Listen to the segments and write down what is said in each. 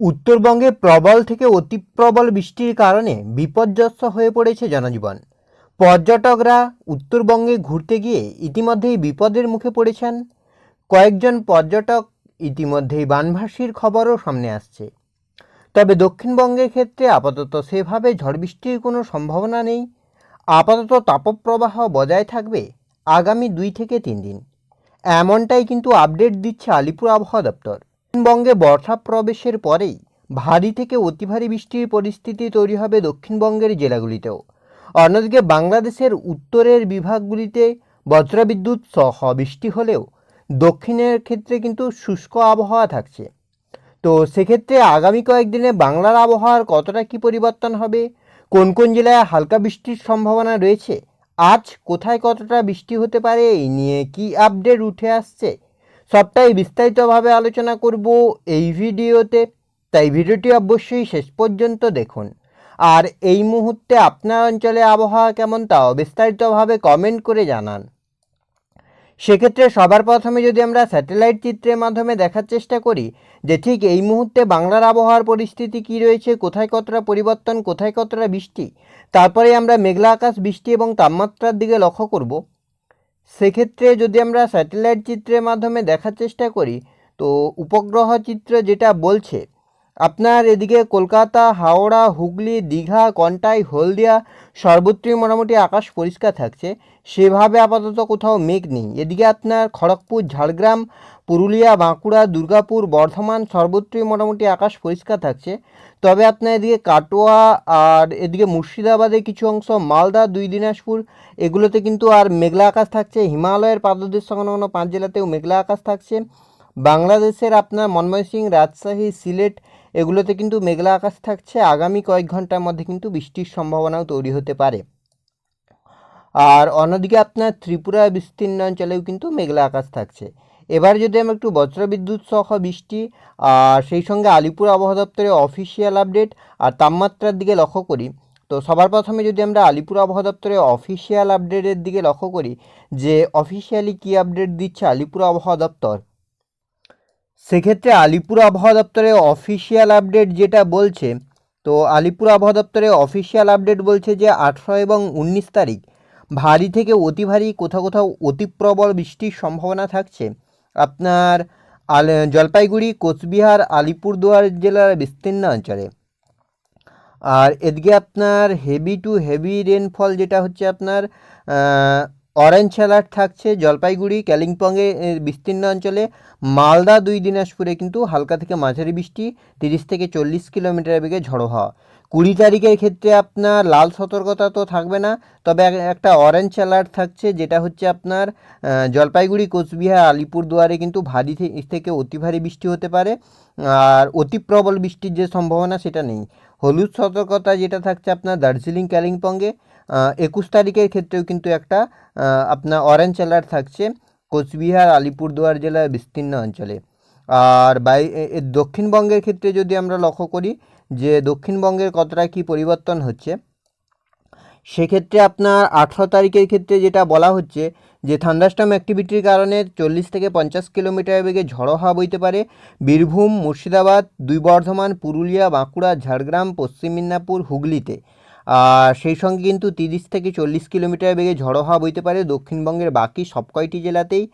উত্তরবঙ্গে প্রবল থেকে অতি প্রবল বৃষ্টির কারণে বিপর্যস্ত হয়ে পড়েছে জনজীবন। পর্যটকরা উত্তরবঙ্গে ঘুরতে গিয়ে ইতিমধ্যেই বিপদের মুখে পড়েছেন। কয়েকজন পর্যটক ইতিমধ্যেই বানভাসির খবরও সামনে আসছে। তবে দক্ষিণবঙ্গের ক্ষেত্রে আপাতত সেভাবে ঝড় বৃষ্টির কোনো সম্ভাবনা নেই। আপাতত তাপপ্রবাহ বজায় থাকবে আগামী দুই থেকে তিন দিন। এমনটাই কিন্তু আপডেট দিচ্ছে আলিপুর আবহাওয়া দপ্তর। দক্ষিণবঙ্গে বর্ষা প্রবেশের পরেই ভারী থেকে অতি ভারী বৃষ্টির পরিস্থিতি তৈরি হবে দক্ষিণবঙ্গের জেলাগুলিতেও। অন্যদিকে বাংলাদেশের উত্তরের বিভাগগুলিতে বজ্রবিদ্যুৎ সহ বৃষ্টি হলেও দক্ষিণের ক্ষেত্রে কিন্তু শুষ্ক আবহাওয়া থাকছে। তো সেক্ষেত্রে আগামী কয়েকদিনে বাংলার আবহাওয়ার কতটা কি পরিবর্তন হবে, কোন কোন জেলায় হালকা বৃষ্টির সম্ভাবনা রয়েছে, আজ কোথায় কতটা বৃষ্টি হতে পারে, এই নিয়ে কি আপডেট উঠে আসছে সবটাই বিস্তারিতভাবে আলোচনা করব এই ভিডিওতে। তাই ভিডিওটি অবশ্যই শেষ পর্যন্ত দেখুন। আর এই মুহূর্তে আপনার অঞ্চলে আবহাওয়া কেমন তাও বিস্তারিতভাবে কমেন্ট করে জানান। সেক্ষেত্রে সবার প্রথমে যদি আমরা স্যাটেলাইট চিত্রের মাধ্যমে দেখার চেষ্টা করি, যে ঠিক এই মুহূর্তে বাংলার আবহাওয়ার পরিস্থিতি কি রয়েছে, কোথায় কতটা পরিবর্তন, কোথায় কতটা বৃষ্টি তারপরে আমরা মেঘলা আকাশ, বৃষ্টি এবং তাপমাত্রার দিকে লক্ষ্য করব। সেক্ষেত্রে যদি আমরা স্যাটেলাইট চিত্রের মাধ্যমে দেখার চেষ্টা করি তো উপগ্রহ চিত্র যেটা বলছে আপনার এদিকে কলকাতা, হাওড়া, হুগলি, দীঘা, কন্টাই, হলদিয়া সর্বত্রই মোটামুটি আকাশ পরিষ্কার থাকছে। সেভাবে আপাতত কোথাও মেঘ নেই। এদিকে আপনার খড়গপুর, ঝাড়গ্রাম, পুরুলিয়া, বাঁকুড়া, দুর্গাপুর, বর্ধমান সর্বত্রই মোটামুটি আকাশ পরিষ্কার থাকছে। তবে আপনার এদিকে কাটোয়া আর এদিকে মুর্শিদাবাদের কিছু অংশ, মালদা, দুই দিনাজপুর, এগুলোতে কিন্তু আর মেঘলা আকাশ থাকছে। হিমালয়ের পাদদেশ সংলগ্ন পাঁচ জেলাতেও মেঘলা আকাশ থাকছে। বাংলাদেশের আপনার ময়মনসিংহ রাজশাহী, সিলেট, এগুলোতে কিন্তু মেঘলা আকাশ থাকছে। আগামী কয়েক ঘণ্টার মধ্যে কিন্তু বৃষ্টির সম্ভাবনাও তৈরি হতে পারে। আর অন্যদিকে আপনার ত্রিপুরা বিস্তীর্ণ অঞ্চলেও কিন্তু মেঘলা আকাশ থাকছে। এবার যদি আমরা একটু বজ্রবিদ্যুৎ সহ বৃষ্টি, আর সেই সঙ্গে আলিপুর আবহাওয়া দপ্তরের অফিসিয়াল আপডেট আর তাপমাত্রার দিকে লক্ষ্য করি, তো সবার প্রথমে যদি আমরা আলিপুর আবহাওয়া দপ্তরের অফিসিয়াল আপডেটের দিকে লক্ষ্য করি, যে অফিসিয়ালি কী আপডেট দিচ্ছে আলিপুর আবহাওয়া দপ্তর সেক্ষেত্রে আলিপুর আবহাওয়া দপ্তরের অফিসিয়াল আপডেট যেটা বলছে, তো আলিপুর আবহাওয়া দপ্তরের অফিসিয়াল আপডেট বলছে যে আঠেরো এবং উনিশ তারিখ ভারী থেকে অতি ভারী কোথাও কোথাও অতি প্রবল বৃষ্টির সম্ভাবনা থাকছে। আপনার আল, জলপাইগুড়ি, কোচবিহার, আলিপুরদুয়ার জেলার বিস্তীর্ণ অঞ্চলে। আর এদিকে আপনার হেভি টু হেভি রেনফল যেটা হচ্ছে আপনার অরেঞ্জ অ্যালার্ট থাকছে, জলপাইগুড়ি, কালিম্পংয়ে বিস্তীর্ণ অঞ্চলে। মালদা দুই দিনাজপুরে কিন্তু হালকা থেকে মাঝারি বৃষ্টি, তিরিশ থেকে চল্লিশ কিলোমিটার বেগে ঝড়ো হওয়া। কুড়ি তারিখের ক্ষেত্রে আপনার লাল সতর্কতা তো থাকবে না, তবে একটা অরেঞ্জ অ্যালার্ট থাকছে, যেটা হচ্ছে আপনার জলপাইগুড়ি, কোচবিহার, আলিপুরদুয়ারে কিন্তু ভারী থেকে অতি ভারী বৃষ্টি হতে পারে, আর অতি প্রবল বৃষ্টির যে সম্ভাবনা সেটা নেই। হলুদ সতর্কতা যেটা থাকছে আপনার দার্জিলিং, কালিম্পংয়ে একুশ তারিখের ক্ষেত্রেও কিন্তু একটা আপনার অরেঞ্জ অ্যালার্ট থাকছে কোচবিহার, আলিপুরদুয়ার জেলার বিস্তীর্ণ অঞ্চলে। আর বাই দক্ষিণবঙ্গের ক্ষেত্রে যদি আমরা লক্ষ্য করি যে দক্ষিণবঙ্গের কতটা কী পরিবর্তন হচ্ছে, সেক্ষেত্রে আপনার আঠেরো তারিখের ক্ষেত্রে যেটা বলা হচ্ছে যে থান্ডারস্টর্ম অ্যাক্টিভিটির কারণে চল্লিশ থেকে পঞ্চাশ কিলোমিটার বেগে ঝড়ো হাওয়া বইতে পারে। বীরভূম, মুর্শিদাবাদ, দুই বর্ধমান, পুরুলিয়া, বাঁকুড়া, ঝাড়গ্রাম, পশ্চিম মেদিনীপুর, হুগলিতে। সেই সঙ্গে কিন্তু তিরিশ থেকে চল্লিশ কিলোমিটার বেগে ঝড়ো হাওয়া বইতে পারে দক্ষিণবঙ্গের বাকি সব কয়টি জেলাতেই।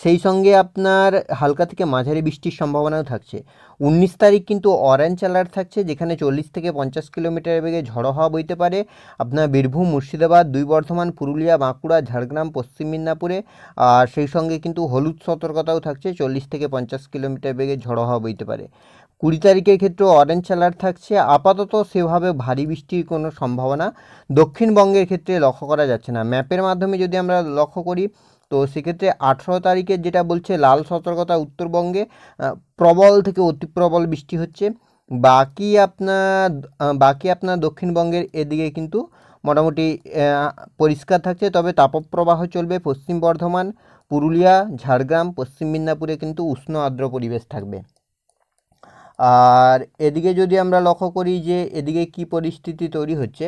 সেই সঙ্গে আপনার হালকা থেকে মাঝারি বৃষ্টির সম্ভাবনাও থাকছে। উনিশ তারিখ কিন্তু অরেঞ্জ অ্যালার্ট থাকছে, যেখানে চল্লিশ থেকে পঞ্চাশ কিলোমিটার বেগে ঝড়ো হাওয়া বইতে পারে। আপনার বীরভূম, মুর্শিদাবাদ, দুই বর্ধমান, পুরুলিয়া, বাঁকুড়া, ঝাড়গ্রাম, পশ্চিম মেদিনীপুরে। আর সেই সঙ্গে কিন্তু হলুদ সতর্কতাও থাকছে, চল্লিশ থেকে পঞ্চাশ কিলোমিটার বেগে ঝড়ো হাওয়া বইতে পারে। কুড়ি তারিখের ক্ষেত্রেও অরেঞ্জ অ্যালার্ট থাকছে। আপাতত সেভাবে ভারী বৃষ্টির কোনো সম্ভাবনা দক্ষিণবঙ্গের ক্ষেত্রে লক্ষ্য করা যাচ্ছে না। ম্যাপের মাধ্যমে যদি আমরা লক্ষ্য করি, তো সেক্ষেত্রে আঠেরো তারিখের যেটা বলছে লাল সতর্কতা উত্তরবঙ্গে প্রবল থেকে অতি প্রবল বৃষ্টি হচ্ছে। বাকি আপনার বাকি আপনার দক্ষিণবঙ্গের এদিকে কিন্তু মোটামুটি পরিষ্কার থাকছে। তবে তাপপ্রবাহ চলবে পশ্চিম বর্ধমান, পুরুলিয়া, ঝাড়গ্রাম, পশ্চিম মেদিনীপুরে কিন্তু উষ্ণ আর্দ্র পরিবেশ থাকবে। আর এদিকে যদি আমরা লক্ষ্য করি যে এদিকে কি পরিস্থিতি তৈরি হচ্ছে,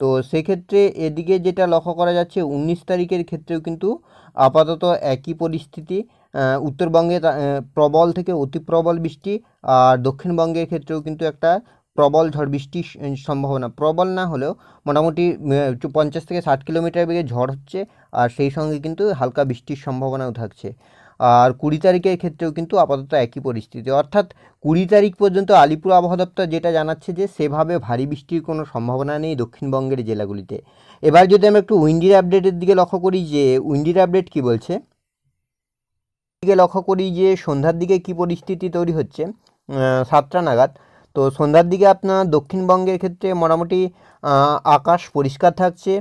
তো সেক্ষেত্রে এদিকে যেটা লক্ষ্য করা যাচ্ছে, উনিশ তারিখের ক্ষেত্রেও কিন্তু আপাতত একই পরিস্থিতি। উত্তরবঙ্গে প্রবল থেকে অতি প্রবল বৃষ্টি আর দক্ষিণবঙ্গের ক্ষেত্রেও কিন্তু একটা প্রবল ঝড় বৃষ্টির সম্ভাবনা। প্রবল না হলেও মোটামুটি পঞ্চাশ থেকে ষাট কিলোমিটার বেগে ঝড় হচ্ছে আর সেই সঙ্গে কিন্তু হালকা বৃষ্টির সম্ভাবনাও থাকছে। আর কুড়ি তারিখের ক্ষেত্রেও কিন্তু আপাতত একই পরিস্থিতি। অর্থাৎ কুড়ি তারিখ পর্যন্ত আলিপুর আবহাওয়া দপ্তর যেটা জানাচ্ছে যে সেভাবে ভারী বৃষ্টির কোনো সম্ভাবনা নেই দক্ষিণবঙ্গের জেলাগুলিতে। এবার যদি আমরা একটু উইন্ডির আপডেটের দিকে লক্ষ্য করি যে, উইন্ডির আপডেট কি বলছে? দিকে লক্ষ্য করি যে সন্ধ্যার দিকে কি পরিস্থিতি তৈরি হচ্ছে? সাতটা নাগাদ। তো সন্ধ্যার দিকে আপনার দক্ষিণবঙ্গের ক্ষেত্রে মোটামুটি আকাশ পরিষ্কার থাকছে,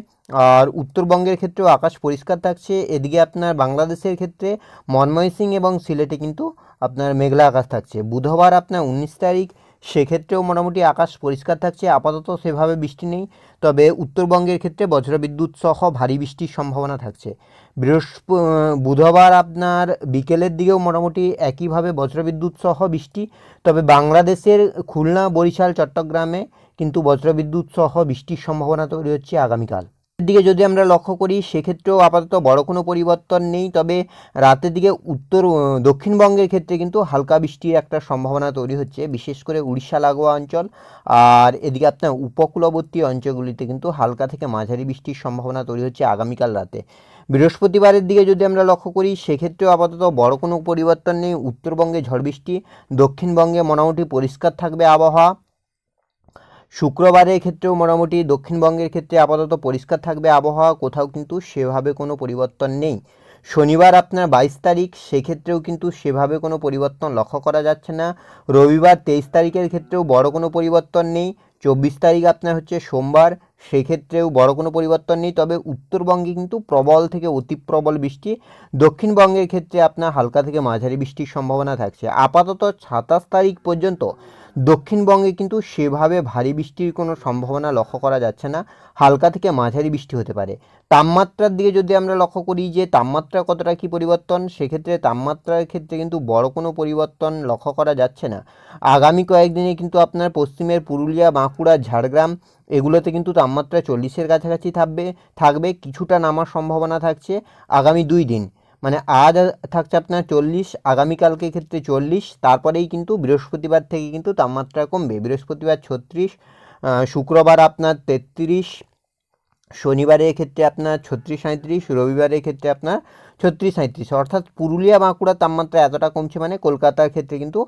আর উত্তরবঙ্গের ক্ষেত্রেও আকাশ পরিষ্কার থাকছে। এদিকে আপনার বাংলাদেশের ক্ষেত্রে ময়মনসিংহ এবং সিলেটে কিন্তু আপনার মেঘলা আকাশ থাকছে। বুধবার আপনার উনিশ তারিখ সেক্ষেত্রেও মোটামুটি আকাশ পরিষ্কার থাকছে, আপাতত সেভাবে বৃষ্টি নেই। তবে উত্তরবঙ্গের ক্ষেত্রে বজ্রবিদ্যুৎ সহ ভারী বৃষ্টির সম্ভাবনা থাকছে। বৃহস্প, বুধবার আপনার বিকেলের দিকেও মোটামুটি একইভাবে বজ্রবিদ্যুৎ সহ বৃষ্টি। তবে বাংলাদেশের খুলনা, বরিশাল, চট্টগ্রামে কিন্তু বজ্রবিদ্যুৎ সহ বৃষ্টির সম্ভাবনা তৈরি হচ্ছে আগামীকাল। দিকে যদি আমরা লক্ষ্য করি, সেক্ষেত্রেও আপাতত বড় কোনো পরিবর্তন নেই। তবে রাতের দিকে উত্তর দক্ষিণবঙ্গের ক্ষেত্রে কিন্তু হালকা বৃষ্টির একটা সম্ভাবনা তৈরি হচ্ছে, বিশেষ করে উড়িষ্যা লাগোয়া অঞ্চল। আর এদিকে আপনার উপকূলবর্তী অঞ্চলগুলিতে কিন্তু হালকা থেকে মাঝারি বৃষ্টির সম্ভাবনা তৈরি হচ্ছে আগামীকাল রাতে। বৃহস্পতিবারের দিকে যদি আমরা লক্ষ্য করি, সেক্ষেত্রেও আপাতত বড় কোনো পরিবর্তন নেই। উত্তরবঙ্গে ঝড় বৃষ্টি, দক্ষিণবঙ্গে মোটামুটি পরিষ্কার থাকবে আবহাওয়া। শুক্রবারের ক্ষেত্রেও মোটামুটি দক্ষিণবঙ্গের ক্ষেত্রে আপাতত পরিষ্কার থাকবে আবহাওয়া, কোথাও কিন্তু সেভাবে কোনো পরিবর্তন নেই। শনিবার আপনার বাইশ তারিখ, সেক্ষেত্রেও কিন্তু সেভাবে কোনো পরিবর্তন লক্ষ্য করা যাচ্ছে না। রবিবার তেইশ তারিখের ক্ষেত্রেও বড় কোনো পরিবর্তন নেই। চব্বিশ তারিখ আপনার হচ্ছে সোমবার, সেক্ষেত্রেও বড় কোনো পরিবর্তন নেই। তবে উত্তরবঙ্গে কিন্তু প্রবল থেকে অতি প্রবল বৃষ্টি। দক্ষিণবঙ্গের ক্ষেত্রে আপনার হালকা থেকে মাঝারি বৃষ্টির সম্ভাবনা থাকছে। আপাতত সাতাশ তারিখ পর্যন্ত দক্ষিণবঙ্গে কিন্তু সেভাবে ভারী বৃষ্টির কোনো সম্ভাবনা লক্ষ্য করা যাচ্ছে না। হালকা থেকে মাঝারি বৃষ্টি হতে পারে। তাপমাত্রার দিকে যদি আমরা লক্ষ্য করি যে তাপমাত্রা কতটা কী পরিবর্তন, সেক্ষেত্রে তাপমাত্রার ক্ষেত্রে কিন্তু বড় কোনো পরিবর্তন লক্ষ্য করা যাচ্ছে না। আগামী কয়েকদিনে কিন্তু আপনার পশ্চিমের পুরুলিয়া, বাঁকুড়া, ঝাড়গ্রাম এগুলোতে কিন্তু তাপমাত্রা চল্লিশের কাছাকাছি থাকবে থাকবে, কিছুটা নামার সম্ভাবনা থাকছে আগামী দুই দিন। মানে আজ থাকছে আপনার চল্লিশ, আগামীকালকে ক্ষেত্রে চল্লিশ, তারপরেই কিন্তু বৃহস্পতিবার থেকে কিন্তু তাপমাত্রা কমবে। বৃহস্পতিবার ছত্রিশ শুক্রবার আপনার তেত্রিশ, শনিবারের ক্ষেত্রে আপনার ছত্রিশ সাঁত্রিশ রবিবারের ক্ষেত্রে আপনার ছত্রিশ সাঁত্রিশ অর্থাৎ পুরুলিয়া বাঁকুড়ার তাপমাত্রা এতটা কমছে মানে কলকাতার ক্ষেত্রে কিন্তু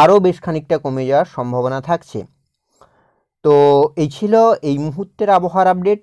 আরও বেশ খানিকটা কমে যাওয়ার সম্ভাবনা থাকছে। তো এই ছিল এই মুহূর্তের আবহাওয়ার আপডেট।